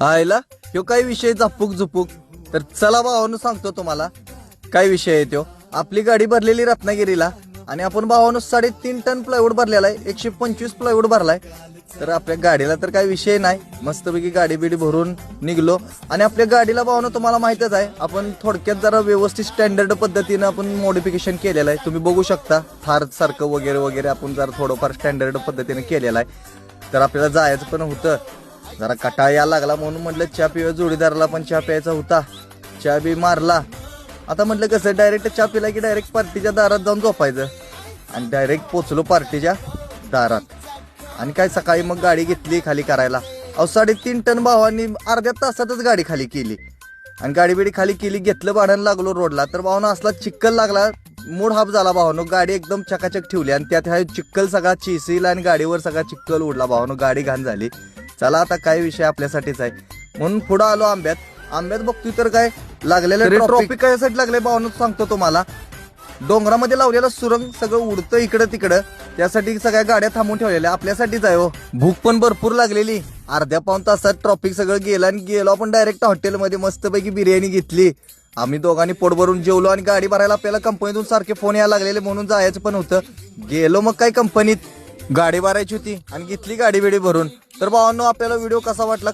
आयला ह्यो काय विषय झापूक झुपूक तर चला भावानं सांगतो तुम्हाला. काय विषय आहे तो आपली गाडी भरलेली रत्नागिरीला आणि आपण भावानं साडेतीन टन प्लायवूड भरलेला आहे एकशे पंचवीस प्लायवूड भरलाय. तर आपल्या गाडीला तर काही विषय नाही. मस्तपैकी गाडी बिडी भरून निघलो. आणि आपल्या गाडीला भावानं तुम्हाला माहितच आहे आपण थोडक्यात जरा व्यवस्थित स्टँडर्ड पद्धतीनं आपण मॉडिफिकेशन केलेलं आहे. तुम्ही बघू शकता थार सारखं वगैरे वगैरे आपण जरा थोडंफार स्टँडर्ड पद्धतीने केलेलं आहे. तर आपल्याला जायचं पण होतं. जरा कटाळ यायला लागला म्हणून म्हटलं चहा पिवा जोडीदाराला पण चहा प्यायचा होता. चहा बी मारला. आता म्हटलं कसं डायरेक्ट चहा पिला की डायरेक्ट पार्टीच्या दारात जाऊन झोपायचं? आणि डायरेक्ट पोचलो पार्टीच्या दारात. आणि काय सकाळी मग गाडी घेतली खाली करायला. अहो साडेतीन टन भावांनी अर्ध्या तासातच गाडी खाली केली. आणि गाडी बिडी खाली केली घेतलं भाड्यानं लागलो रोडला. तर भावानं असला चिक्कल लागला मूड हाफ झाला भावानं. गाडी एकदम चकाचक ठेवली आणि त्यात हा चिक्कल सगळा चिसीला आणि गाडीवर सगळा चिक्कल उडला. भावानं गाडी घाण झाली. चला आता काय विषय आपल्यासाठीच आहे. म्हणून पुढं आलो आंब्यात. आंब्यात बघतोय तर काय लागलेलं ट्रॉफिक कशासाठी लागले भावानं सांगतो तुम्हाला. डोंगरामध्ये लावलेलं सुरंग सगळं उडतं इकडं तिकडं. त्यासाठी सगळ्या गाड्या थांबून ठेवलेल्या आपल्यासाठीच आहे हो. भूक पण भरपूर लागलेली. अर्ध्या पाऊन तासात ट्रॉफिक सगळं गेलं आणि गेलो आपण डायरेक्ट हॉटेलमध्ये मस्तपैकी बिर्याणी घेतली. आम्ही दोघांनी पोट भरून जेवलो आणि गाडी भरायला आपल्याला कंपनीतून सारखे फोन यायला लागलेले म्हणून जायचं पण होतं. गेलो मग काय कंपनीत गाडी भरायची होती आणि घेतली गाडी बिडी भरून. तर भावांनो आपल्याला व्हिडिओ कसा वाटला